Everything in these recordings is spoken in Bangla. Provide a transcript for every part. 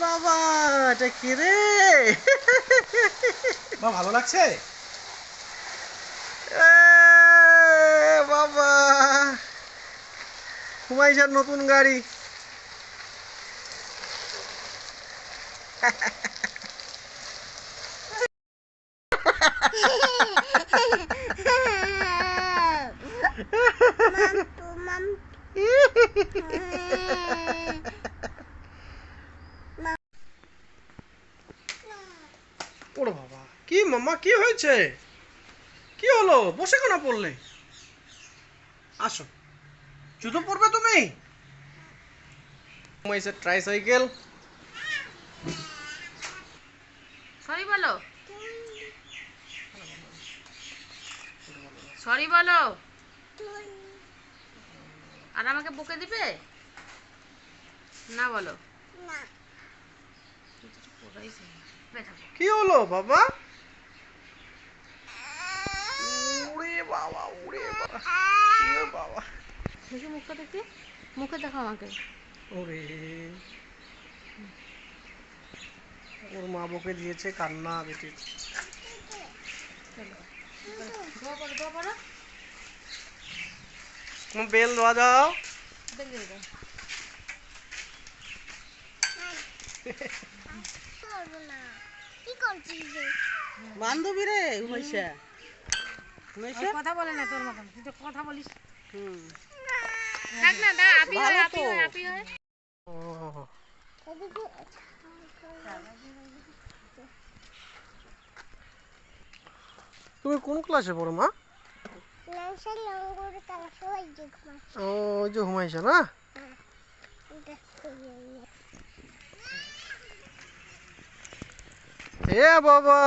বাবা এটা কি রে? মা ভালো লাগছে? বাবা। নতুন গাড়ি। ওরে বাবা। কি মাম্মা কি হয়েছে? কি হলো? বসে কেন পড়লে? আসো। জুতো পরবে তুমি? হুমাইশার ট্রাইসাইকেল সরি বলো। সরি বলো। আর আমাকে বকে দিবে? না বলো। বেটা, কি হলো বাবা? উড়ে বাবা উড়ে বাবা দেখি মুখটা দেখি মুখে দেখো আমাকে। ওরে। ওর মা বকে দিয়েছে কান্না বেটির বেল দেওয়া যাও দেখে দাও। বান্ধবী রে কথা বলে না তোর মতন। তুই তো কথা বলিস। হুম। থাক না দা আপি হয় আপি হয় আপি হয়। ও, তুমি কোন ক্লাসে পড়ো মা? ও যে হুমাইশা না? এ বাবা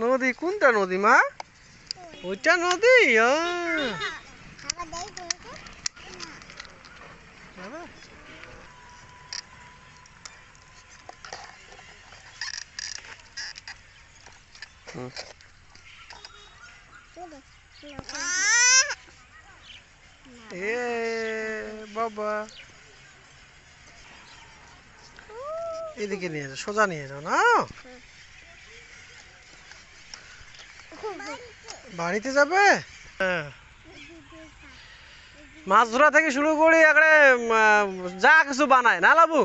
নদী কোনটা নদী মা ওইটা নদী ও যাবে? হুম। এ বাবা এদিকে নিয়ে যাও সোজা নিয়ে যাও না? বাড়িতে যাবে? হ্যাঁ। মাছ ধরা থেকে শুরু করি একবারে যা কিছু বানায় না লাবু?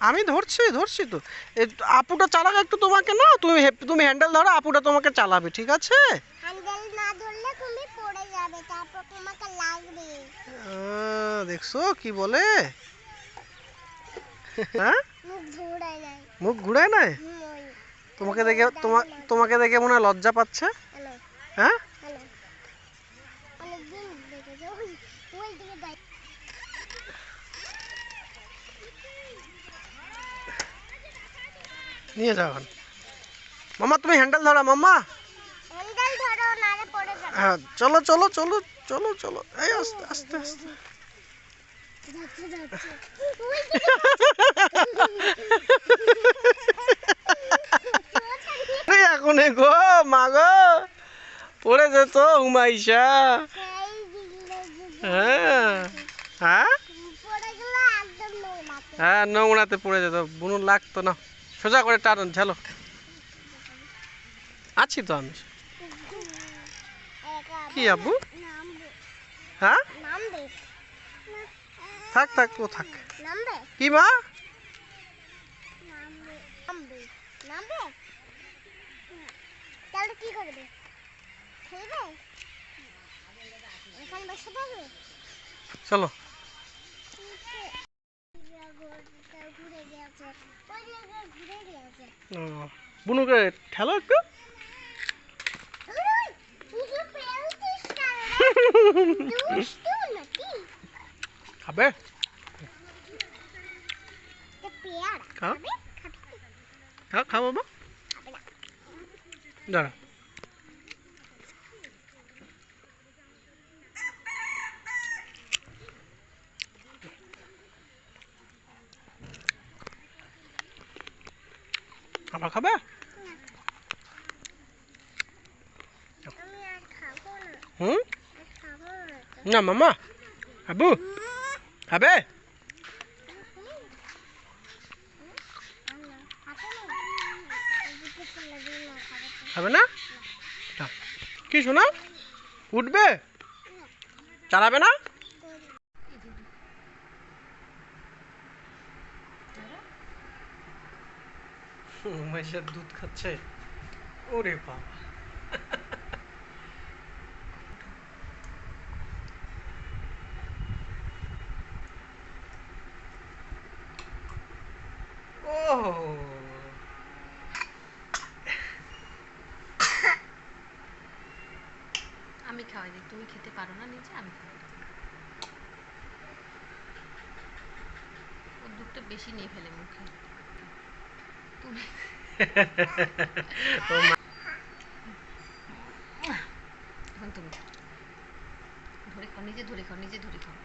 আমি ধরছি ধরছি তো। আপুটা চালাক একটু তোমাকে না? তুমি তুমি হ্যান্ডেল ধরো আপুটা তোমাকে চালাবে ঠিক আছে? দেখছ কি বলে? হ্যাঁ? মুখ ঘুরায় নাই? তোমাকে দেখে তোমা তোমাকে দেখে মনে হয় লজ্জা পাচ্ছে? হ্যাঁ? নিয়ে যাও এখন। মামা তুমি হ্যান্ডেল ধরো যাবে। হ্যাঁ চলো চলো চলো চলো চলো। এই আস্তে আস্তে আস্তে। এখন গো, মা গো পড়ে যেত উমাইশা। হ্যাঁ হ্যাঁ? হ্যাঁ নোংরাতে পড়ে যেত বুনুর লাগতো না। সোজা করে টানুন ঝালো আছি তো আমি। কি আব্বু? হ্যাঁ? থাক থাক ও থাক। কি মা? কি করবে? খেলবে? এখানে বসে থাকবে? চলো। বুনুকে ঠেলো একটু? খাবে? খাও? খাও খাও বাবা দাঁড়া। আবার খাবে? হুম। না মামা। আবু খাবে? খাবে না। কি শোনা? উঠবে? চালাবে না? দুধ খাচ্ছে। ওরে বাবা। ও আমি খাওয়াই দিই তুমি খেতে পারো না নিজে আমি খাওয়াই। ওর দুধটা বেশি নিয়ে ফেলে মুখে তুমি এখন তুমি। ধরে খাও নিজে ধরে খাও নিজে ধরে খাও